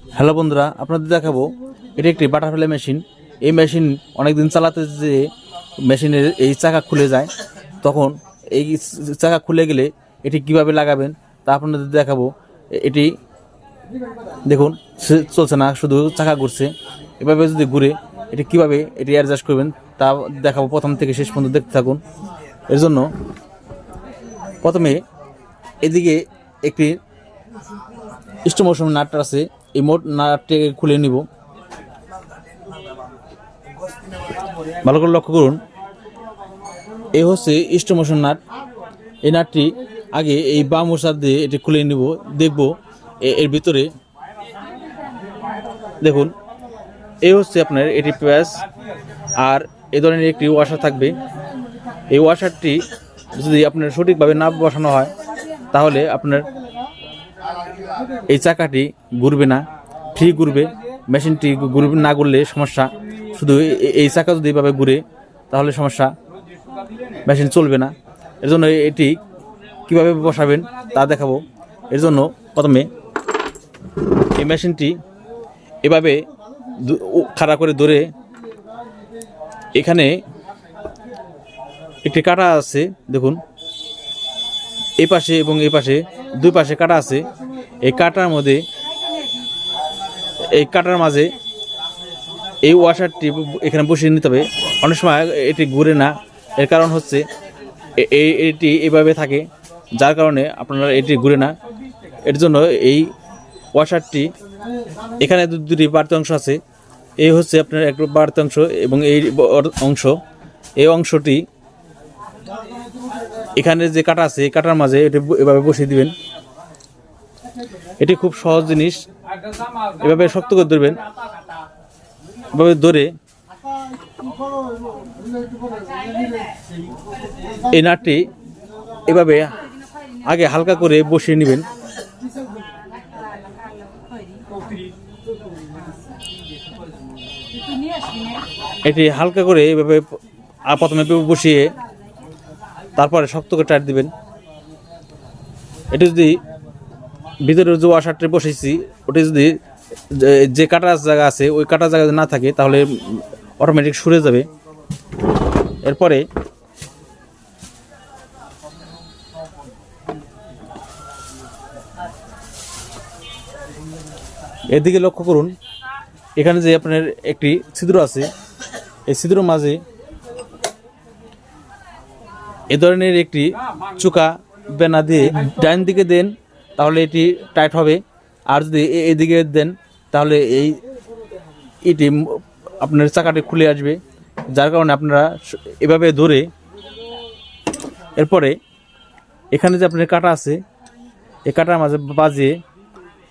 Hello বন্ধুরা, আপনাদের দেখাবো, এটি একটি বাটারফ্লাই মেশিন এই মেশিন অনেকদিন চালাতে যে মেশিনের এই চাকা খুলে যায়, তখন এই চাকা খুলে গেলে এটি কীভাবে লাগাবেন তা আপনাদের দেখাবো। এটি দেখুন চলছে না, শুধু চাকা ঘুরছে। এভাবে যদি ঘুরে এটি কীভাবে এটি অ্যাডজাস্ট করবেন তা দেখাবো প্রথম থেকে শেষ পর্যন্ত দেখতে থাকুন। এর জন্য প্রথমে এদিকে একটি স্টো মৌসুম নাটটা আছে এই মোট নাটটিকে খুলে নিব। ভালো করে লক্ষ্য করুন এই হচ্ছে স্টো মোশন নাট। এই নাটটি আগে এই বাম ওসার দিয়ে এটি খুলে নিব, দেখব এর ভিতরে। দেখুন এই হচ্ছে আপনার এটি প্যাস আর এ ধরনের একটি ওয়াশার থাকবে। এই ওয়াশারটি যদি আপনার সঠিকভাবে না বসানো হয়, তাহলে আপনার এই চাকাটি ঘুরবে না ফ্রি ঘুরবে মেশিনটি ঘুরবে না ঘুরলে সমস্যা। শুধু এই চাকা যদি এভাবে ঘুরে, তাহলে সমস্যা। মেশিন চলবে না। এর জন্য এটি কীভাবে বসাবেন তা দেখাবো। এর জন্য প্রথমে এই মেশিনটি এভাবে খাড়া করে ধরে এখানে একটি কাটা আছে, দেখুন। এই পাশে এবং এই পাশে, দুই পাশে কাটা আছে। এই কাটার মধ্যে, এই কাটার মাঝে এই ওয়াশারটি এখানে বসিয়ে নিতে হবে। অনেক সময় এটি ঘুরে না। এর কারণ হচ্ছে এই এটি এইভাবে থাকে, যার কারণে আপনারা এটি ঘুরে না। এর জন্য এই ওয়াশারটি এখানে দুটি বাড়তি অংশ আছে। এই হচ্ছে আপনার একটু বাড়তি অংশ এবং এই অংশ। এই অংশটি এখানে যে কাটা আছে, এই কাটার মাঝে এটি এভাবে বসিয়ে দিবেন। এটি খুব সহজ জিনিস। এভাবে শক্ত করে ধরবেন। এভাবে ধরে এই নাটটি এভাবে আগে হালকা করে বসিয়ে নেবেন। এটি হালকা করে এভাবে প্রথমে বসিয়ে তারপরে শক্ত করে টাইট দিবেন। এটি যদি ভিতরে যে ওয়াশারটি বসেছি, ওটি যদি যে- কাটার জায়গা আছে, ওই কাটার জায়গা না থাকে, তাহলে অটোমেটিক সরে যাবে। এরপরে এদিকে লক্ষ্য করুন, এখানে যে আপনার একটি ছিদ্র আছে, এই ছিদ্র মাঝে এ ধরনের একটি চুকা বেনা দিয়ে ডাইন দিকে দেন তাহলে এটি টাইট হবে। আর যদি এদিকে দেন, তাহলে এই এটি আপনার চাকাটি খুলে আসবে। যার কারণে আপনারা এভাবে ধরে এরপরে এখানে যে আপনার কাটা আছে এই কাটার মাঝে বাজিয়ে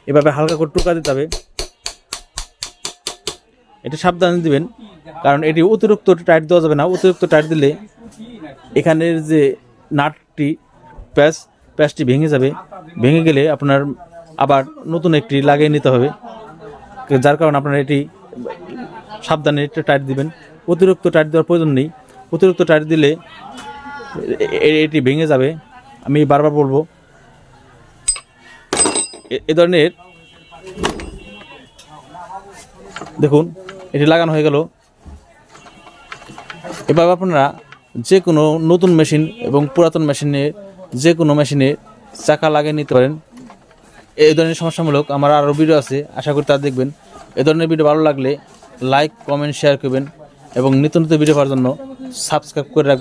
এভাবে হালকা করে টুকা দিতে হবে। এটা সাবধানে দিবেন, কারণ এটি অতিরিক্ত টাইট দেওয়া যাবে না। অতিরিক্ত টাইট দিলে এখানের যে নাটটি, প্যাচ প্যাচটি ভেঙে যাবে, ভেঙে গেলে আপনার আবার নতুন একটি লাগিয়ে নিতে হবে। যার কারণে আপনার এটি সাবধানে একটু টাইট দিবেন। অতিরিক্ত টাইট দেওয়ার প্রয়োজন নেই। অতিরিক্ত টাইট দিলে এটি ভেঙে যাবে। আমি বারবার বলব, এ ধরনের দেখুন, এটি লাগানো হয়ে গেল। এভাবে আপনারা যে কোনো নতুন মেশিন এবং পুরাতন মেশিনে যে কোনো মেশিনে চাকা লাগিয়ে নিতে পারেন। এই ধরনের সমস্যামূলক আমার আরও ভিডিও আছে, আশা করি তা দেখবেন। এ ধরনের ভিডিও ভালো লাগলে লাইক কমেন্ট শেয়ার করবেন এবং নিত্য নতুন ভিডিও পাওয়ার জন্য সাবস্ক্রাইব করে রাখ